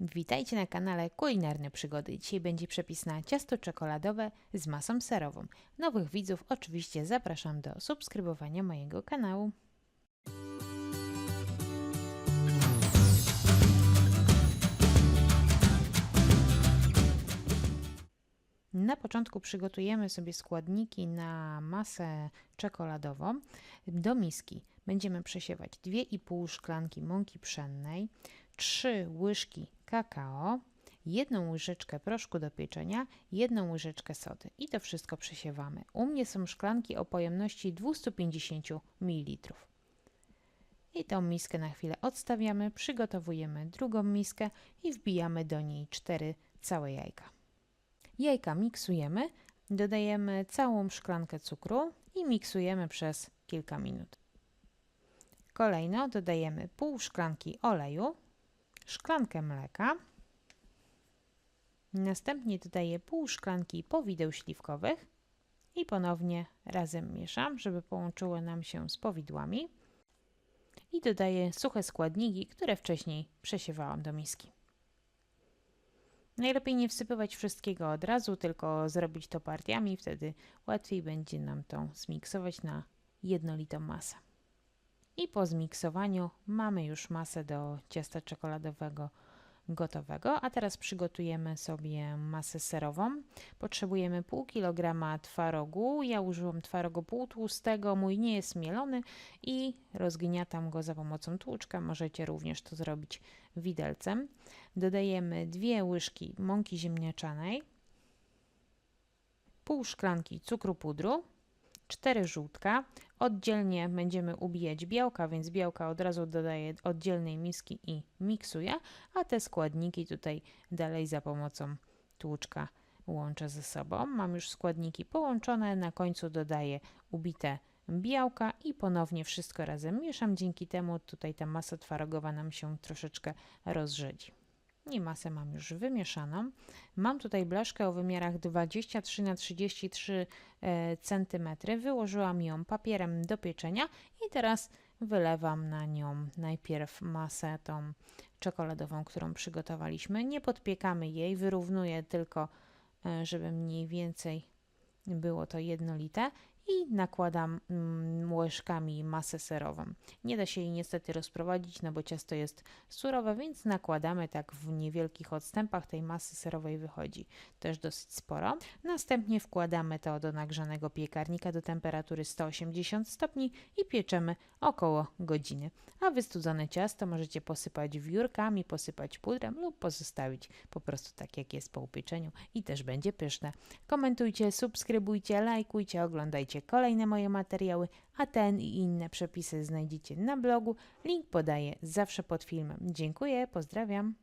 Witajcie na kanale Kulinarne Przygody. Dzisiaj będzie przepis na ciasto czekoladowe z masą serową. Nowych widzów oczywiście zapraszam do subskrybowania mojego kanału. Na początku przygotujemy sobie składniki na masę czekoladową. Do miski będziemy przesiewać 2,5 szklanki mąki pszennej, 3 łyżki kakao, jedną łyżeczkę proszku do pieczenia, jedną łyżeczkę sody i to wszystko przesiewamy. U mnie są szklanki o pojemności 250 ml. I tą miskę na chwilę odstawiamy, przygotowujemy drugą miskę i wbijamy do niej 4 całe jajka. Jajka miksujemy, dodajemy całą szklankę cukru i miksujemy przez kilka minut. Kolejno dodajemy pół szklanki oleju, szklankę mleka, następnie dodaję pół szklanki powideł śliwkowych i ponownie razem mieszam, żeby połączyły nam się z powidłami i dodaję suche składniki, które wcześniej przesiewałam do miski. Najlepiej nie wsypywać wszystkiego od razu, tylko zrobić to partiami, wtedy łatwiej będzie nam to zmiksować na jednolitą masę. I po zmiksowaniu mamy już masę do ciasta czekoladowego gotowego, a teraz przygotujemy sobie masę serową. Potrzebujemy pół kilograma twarogu. Ja użyłam twarogu półtłustego, mój nie jest mielony i rozgniatam go za pomocą tłuczka. Możecie również to zrobić widelcem. Dodajemy dwie łyżki mąki ziemniaczanej, pół szklanki cukru pudru, 4 żółtka. Oddzielnie będziemy ubijać białka, więc białka od razu dodaję oddzielnej miski i miksuję, a te składniki tutaj dalej za pomocą tłuczka łączę ze sobą. Mam już składniki połączone, na końcu dodaję ubite białka i ponownie wszystko razem mieszam. Dzięki temu tutaj ta masa twarogowa nam się troszeczkę rozrzedzi i masę mam już wymieszaną. Mam tutaj blaszkę o wymiarach 23 na 33 cm. Wyłożyłam ją papierem do pieczenia i teraz wylewam na nią najpierw masę tą czekoladową, którą przygotowaliśmy. Nie podpiekamy jej, wyrównuję tylko, e, żeby mniej więcej było to jednolite i nakładam mm, łyżkami masę serową. Nie da się jej niestety rozprowadzić, no bo ciasto jest surowe, więc nakładamy tak w niewielkich odstępach tej masy serowej wychodzi też dosyć sporo. Następnie wkładamy to do nagrzanego piekarnika do temperatury 180 stopni i pieczemy około godziny. A wystudzone ciasto możecie posypać wiórkami, posypać pudrem lub pozostawić po prostu tak jak jest po upieczeniu i też będzie pyszne. Komentujcie, subskrybujcie, lajkujcie, oglądajcie kolejne moje materiały, a ten i inne przepisy znajdziecie na blogu. Link podaję zawsze pod filmem. Dziękuję, pozdrawiam.